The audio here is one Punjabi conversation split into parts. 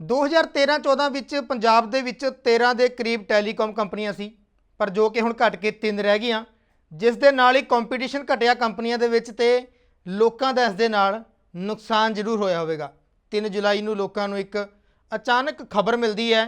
2013-14 ਵਿੱਚ ਪੰਜਾਬ ਦੇ ਵਿੱਚ 13 ਦੇ ਕਰੀਬ ਟੈਲੀਕਾਮ ਕੰਪਨੀਆਂ ਸੀ, ਪਰ ਜੋ ਕਿ ਹੁਣ ਘਟ ਕੇ 3 ਰਹਿ ਗਈਆਂ, ਜਿਸ ਦੇ ਨਾਲ ਹੀ ਕੰਪੀਟੀਸ਼ਨ ਘਟਿਆ ਕੰਪਨੀਆਂ ਦੇ ਵਿੱਚ ਤੇ ਲੋਕਾਂ ਦਾ ਇਸ ਦੇ ਨਾਲ ਨੁਕਸਾਨ ਜ਼ਰੂਰ ਹੋਇਆ ਹੋਵੇਗਾ। 3 ਜੁਲਾਈ ਨੂੰ ਲੋਕਾਂ ਨੂੰ ਇੱਕ ਅਚਾਨਕ ਖਬਰ ਮਿਲਦੀ ਹੈ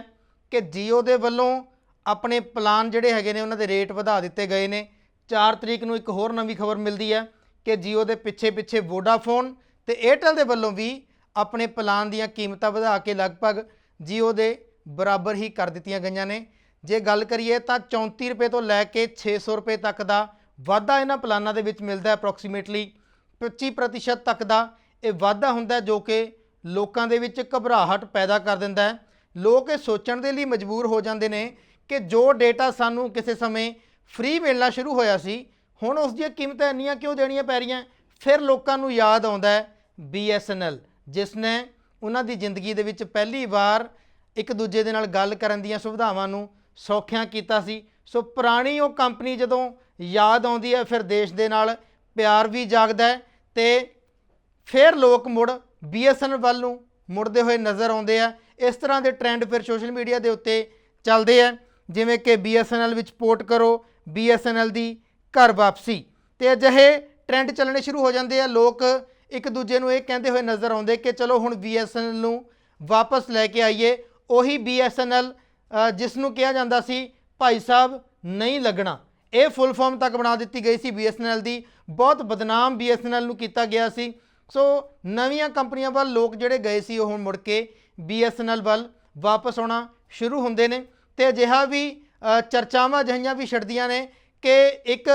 ਕਿ Jio ਦੇ ਵੱਲੋਂ ਆਪਣੇ ਪਲਾਨ ਜਿਹੜੇ ਹੈਗੇ ਨੇ, ਉਹਨਾਂ ਦੇ ਰੇਟ ਵਧਾ ਦਿੱਤੇ ਗਏ ਨੇ। 4 ਤਰੀਕ ਨੂੰ ਇੱਕ ਹੋਰ ਨਵੀਂ ਖਬਰ ਮਿਲਦੀ ਹੈ ਕਿ Jio ਦੇ ਪਿੱਛੇ ਪਿੱਛੇ ਵੋਡਾਫੋਨ ਤੇ Airtel ਦੇ ਵੱਲੋਂ ਵੀ ਆਪਣੇ ਪਲਾਨ ਦੀਆਂ ਕੀਮਤਾਂ ਵਧਾ ਕੇ ਲਗਭਗ Jio ਦੇ ਬਰਾਬਰ ਹੀ ਕਰ ਦਿੱਤੀਆਂ ਗਈਆਂ ਨੇ। ਜੇ ਗੱਲ ਕਰੀਏ ਤਾਂ 34 ਰੁਪਏ ਤੋਂ ਲੈ ਕੇ 600 ਰੁਪਏ ਤੱਕ ਦਾ ਵਾਧਾ ਇਹਨਾਂ ਪਲਾਨਾਂ ਦੇ ਵਿੱਚ ਮਿਲਦਾ ਹੈ ਅਪਰੋਕਸੀਮੇਟਲੀ 25% ਤੱਕ ਦਾ ਇਹ ਵਾਧਾ ਹੁੰਦਾ ਜੋ ਕਿ ਲੋਕਾਂ ਦੇ ਵਿੱਚ ਘਬਰਾਹਟ ਪੈਦਾ ਕਰ ਦਿੰਦਾ ਹੈ। ਲੋਕ ਇਹ ਸੋਚਣ ਦੇ ਲਈ ਮਜਬੂਰ ਹੋ ਜਾਂਦੇ ਨੇ ਕਿ ਜੋ ਡੇਟਾ ਸਾਨੂੰ ਕਿਸੇ ਸਮੇਂ ਫ੍ਰੀ ਮਿਲਣਾ ਸ਼ੁਰੂ ਹੋਇਆ ਸੀ, ਹੁਣ ਉਸ ਦੀਆਂ ਕੀਮਤਾਂ ਇੰਨੀਆਂ ਕਿਉਂ ਦੇਣੀਆਂ ਪੈ ਰਹੀਆਂ? ਫਿਰ ਲੋਕਾਂ ਨੂੰ ਯਾਦ ਆਉਂਦਾ ਹੈ BSNL ਜਿਸ ਨੇ ਉਹਨਾਂ ਦੀ ਜ਼ਿੰਦਗੀ ਦੇ ਵਿੱਚ ਪਹਿਲੀ ਵਾਰ ਇੱਕ ਦੂਜੇ ਦੇ ਨਾਲ ਗੱਲ ਕਰਨ ਦੀਆਂ ਸੁਵਿਧਾਵਾਂ ਨੂੰ ਸੌਖਿਆਂ ਕੀਤਾ ਸੀ। ਸੋ ਪੁਰਾਣੀ ਉਹ ਕੰਪਨੀ ਜਦੋਂ ਯਾਦ ਆਉਂਦੀ ਹੈ, ਫਿਰ ਦੇਸ਼ ਦੇ ਨਾਲ ਪਿਆਰ ਵੀ ਜਾਗਦਾ ਹੈ ਤੇ ਫਿਰ ਲੋਕ ਮੁੜ BSNL ਵੱਲ ਨੂੰ ਮੁੜਦੇ ਹੋਏ ਨਜ਼ਰ ਆਉਂਦੇ ਆ। ਇਸ ਤਰ੍ਹਾਂ ਦੇ ਟ੍ਰੈਂਡ ਫਿਰ ਸੋਸ਼ਲ ਮੀਡੀਆ ਦੇ ਉੱਤੇ ਚੱਲਦੇ ਆ। ਜਿਵੇਂ ਕਿ BSNL ਵਿੱਚ ਪੋਰਟ ਕਰੋ BSNL ਦੀ ਘਰ ਵਾਪਸੀ। ਤੇ ਅਜਿਹੇ ਟ੍ਰੈਂਡ ਚੱਲਣੇ ਸ਼ੁਰੂ ਹੋ ਜਾਂਦੇ ਆ। ਲੋਕ ਇੱਕ ਦੂਜੇ ਨੂੰ ਇਹ ਕਹਿੰਦੇ ਹੋਏ ਨਜ਼ਰ ਆਉਂਦੇ ਕਿ ਚਲੋ ਹੁਣ BSNL ਨੂੰ ਵਾਪਸ ਲੈ ਕੇ ਆਈਏ। ਉਹੀ BSNL ਅ, ਜਿਸ ਨੂੰ ਕਿਹਾ ਜਾਂਦਾ ਸੀ ਭਾਈ ਸਾਹਿਬ ਨਹੀਂ ਲੱਗਣਾ। ਇਹ ਫੁੱਲ ਫਾਰਮ ਤੱਕ ਬਣਾ ਦਿੱਤੀ ਗਈ ਸੀ BSNL ਦੀ। ਬਹੁਤ ਬਦਨਾਮ BSNL ਨੂੰ ਕੀਤਾ ਗਿਆ ਸੀ। ਸੋ ਨਵੀਆਂ ਕੰਪਨੀਆਂ ਵੱਲ ਲੋਕ ਜਿਹੜੇ ਗਏ ਸੀ ਉਹ ਹੁਣ ਮੁੜ ਕੇ BSNL ਵੱਲ ਵਾਪਸ ਆਉਣਾ ਸ਼ੁਰੂ ਹੁੰਦੇ ਨੇ। ਤੇ ਅਜਿਹਾ ਵੀ ਚਰਚਾਵਾਂ ਅਜਿਹੀਆਂ ਵੀ ਛਿੜਦੀਆਂ ਨੇ ਕਿ ਇੱਕ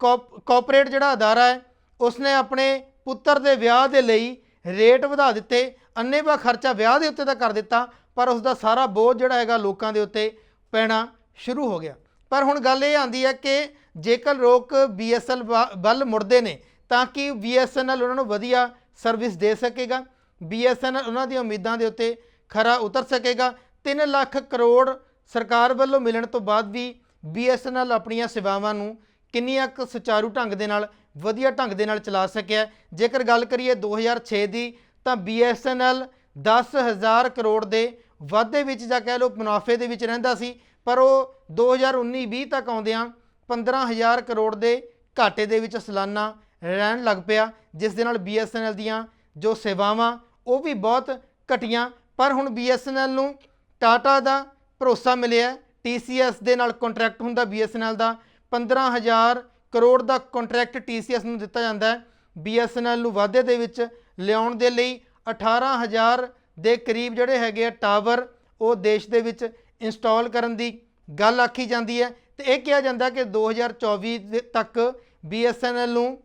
ਕਾਰਪੋਰੇਟ ਜਿਹੜਾ ਅਦਾਰਾ ਹੈ ਉਸਨੇ ਆਪਣੇ ਪੁੱਤਰ ਦੇ ਵਿਆਹ ਦੇ ਲਈ ਰੇਟ ਵਧਾ ਦਿੱਤੇ ਅੰਨੇਵਾ ਖਰਚਾ ਵਿਆਹ ਦੇ ਉੱਤੇ ਤਾਂ ਕਰ ਦਿੱਤਾ, ਪਰ ਉਸ ਦਾ ਸਾਰਾ ਬੋਝ ਜਿਹੜਾ ਹੈਗਾ ਲੋਕਾਂ ਦੇ ਉੱਤੇ ਪੈਣਾ ਸ਼ੁਰੂ ਹੋ ਗਿਆ। ਪਰ ਹੁਣ ਗੱਲ ਇਹ ਆਂਦੀ ਹੈ ਕਿ ਜੇਕਰ ਲੋਕ BSNL ਵ- ਵੱਲ ਮੁੜਦੇ ਨੇ, ਤਾਂ ਕਿ BSNL ਉਹਨਾਂ ਨੂੰ ਵਧੀਆ ਸਰਵਿਸ ਦੇ ਸਕੇਗਾ? BSNL ਉਹਨਾਂ ਦੀਆਂ ਉਮੀਦਾਂ ਦੇ ਉੱਤੇ ਖਰਾ ਉਤਰ ਸਕੇਗਾ? 3 ਲੱਖ ਕਰੋੜ ਸਰਕਾਰ ਵੱਲੋਂ ਮਿਲਣ ਤੋਂ ਬਾਅਦ ਵੀ BSNL ਆਪਣੀਆਂ ਸੇਵਾਵਾਂ ਨੂੰ ਕਿੰਨੀਆਂ ਕੁ ਸੁਚਾਰੂ ਢੰਗ ਦੇ ਨਾਲ, ਵਧੀਆ ਢੰਗ ਦੇ ਨਾਲ ਚਲਾ ਸਕਿਆ। ਜੇਕਰ ਗੱਲ ਕਰੀਏ 2006 ਦੀ, ਤਾਂ BSNL 10000 ਕਰੋੜ ਦੇ ਵਾਧੇ ਵਿੱਚ ਜਾਂ ਕਹਿ ਲਓ ਮੁਨਾਫੇ ਦੇ ਵਿੱਚ ਰਹਿੰਦਾ ਸੀ, ਪਰ ਉਹ 2019-20 ਤੱਕ ਆਉਂਦਿਆਂ 15000 ਕਰੋੜ ਦੇ ਘਾਟੇ ਦੇ ਵਿੱਚ ਸਾਲਾਨਾ ਰਹਿਣ ਲੱਗ ਪਿਆ, ਜਿਸ ਦੇ ਨਾਲ BSNL ਦੀਆਂ ਜੋ ਸੇਵਾਵਾਂ, ਉਹ ਵੀ ਬਹੁਤ ਘਟੀਆਂ। ਪਰ ਹੁਣ BSNL ਨੂੰ ਟਾਟਾ ਦਾ ਭਰੋਸਾ ਮਿਲਿਆ। TCS ਦੇ ਨਾਲ ਕੰਟਰੈਕਟ ਹੁੰਦਾ BSNL ਦਾ। 15000 ਕਰੋੜ ਦਾ ਕੰਟਰੈਕਟ TCS ਨੂੰ ਦਿੱਤਾ ਜਾਂਦਾ ਹੈ। BSNL ਨੂੰ ਵਾਧੇ ਦੇ ਵਿੱਚ ਲਿਆਉਣ ਦੇ ਲਈ 18000 ਦੇ ਕਰੀਬ ਜਿਹੜੇ ਹੈਗੇ ਆ ਟਾਵਰ ਉਹ ਦੇਸ਼ ਦੇ ਵਿੱਚ ਇੰਸਟਾਲ ਕਰਨ ਦੀ ਗੱਲ ਆਖੀ ਜਾਂਦੀ ਹੈ। ਤੇ ਇਹ ਕਿਹਾ ਜਾਂਦਾ ਕਿ 2024 ਦੇ ਤੱਕ BSNL ਨੂੰ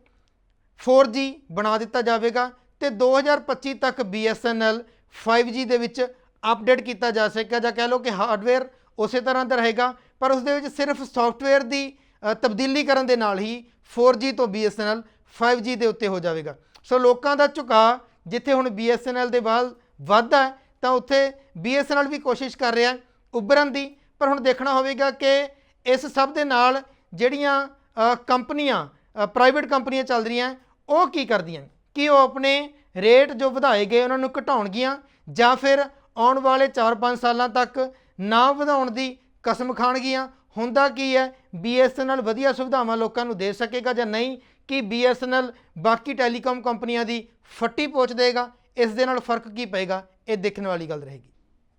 4G ਬਣਾ ਦਿੱਤਾ ਜਾਵੇਗਾ ਤੇ 2025 ਤੱਕ BSNL 5G ਦੇ ਵਿੱਚ ਅਪਡੇਟ ਕੀਤਾ ਜਾ ਸਕੇਗਾ। ਜਾਂ ਕਹਿ ਲਓ ਕਿ ਹਾਰਡਵੇਅਰ ਉਸੇ ਤਰ੍ਹਾਂ ਦਾ ਰਹੇਗਾ, ਪਰ ਉਸ ਦੇ ਵਿੱਚ ਸਿਰਫ ਸੌਫਟਵੇਅਰ ਦੀ ਤਬਦੀਲੀ ਕਰਨ ਦੇ ਨਾਲ ਹੀ 4G ਤੋਂ BSNL 5G ਦੇ ਉੱਤੇ ਹੋ ਜਾਵੇਗਾ। ਸੋ ਲੋਕਾਂ ਦਾ ਝੁਕਾਅ ਜਿੱਥੇ ਹੁਣ BSNL ਦੇ ਵੱਲ ਵੱਧਦਾ ਤਾਂ ਉੱਥੇ BSNL ਵੀ ਕੋਸ਼ਿਸ਼ ਕਰ ਰਿਹਾ ਹੈ ਉੱਭਰਨ ਦੀ। ਪਰ ਹੁਣ ਦੇਖਣਾ ਹੋਵੇਗਾ ਕਿ ਇਸ ਸਭ ਦੇ ਨਾਲ ਜਿਹੜੀਆਂ ਕੰਪਨੀਆਂ ਪ੍ਰਾਈਵੇਟ ਕੰਪਨੀਆਂ ਚੱਲ ਰਹੀਆਂ ਉਹ ਕੀ ਕਰਦੀਆਂ ਕਿ ਉਹ ਆਪਣੇ ਰੇਟ ਜੋ ਵਧਾਏ ਗਏ ਉਹਨਾਂ ਨੂੰ ਘਟਾਉਣਗੀਆਂ ਜਾਂ ਫਿਰ ਆਉਣ ਵਾਲੇ 4-5 ਸਾਲਾਂ ਤੱਕ ਨਾ ਵਧਾਉਣ ਦੀ ਕਸਮ ਖਾਣਗੀਆਂ? ਹੁੰਦਾ ਕੀ ਹੈ? BSNL ਵਧੀਆ ਸੁਵਿਧਾਵਾਂ ਲੋਕਾਂ ਨੂੰ ਦੇ ਸਕੇਗਾ ਜਾਂ ਨਹੀਂ? ਕਿ BSNL ਬਾਕੀ ਟੈਲੀਕਾਮ ਕੰਪਨੀਆਂ ਦੀ ਫੱਟੀ ਪਹੁੰਚ ਦੇਗਾ? ਇਸ ਦੇ ਨਾਲ ਫ਼ਰਕ ਕੀ ਪਏਗਾ? ਇਹ ਦੇਖਣ ਵਾਲੀ ਗੱਲ ਰਹੇਗੀ।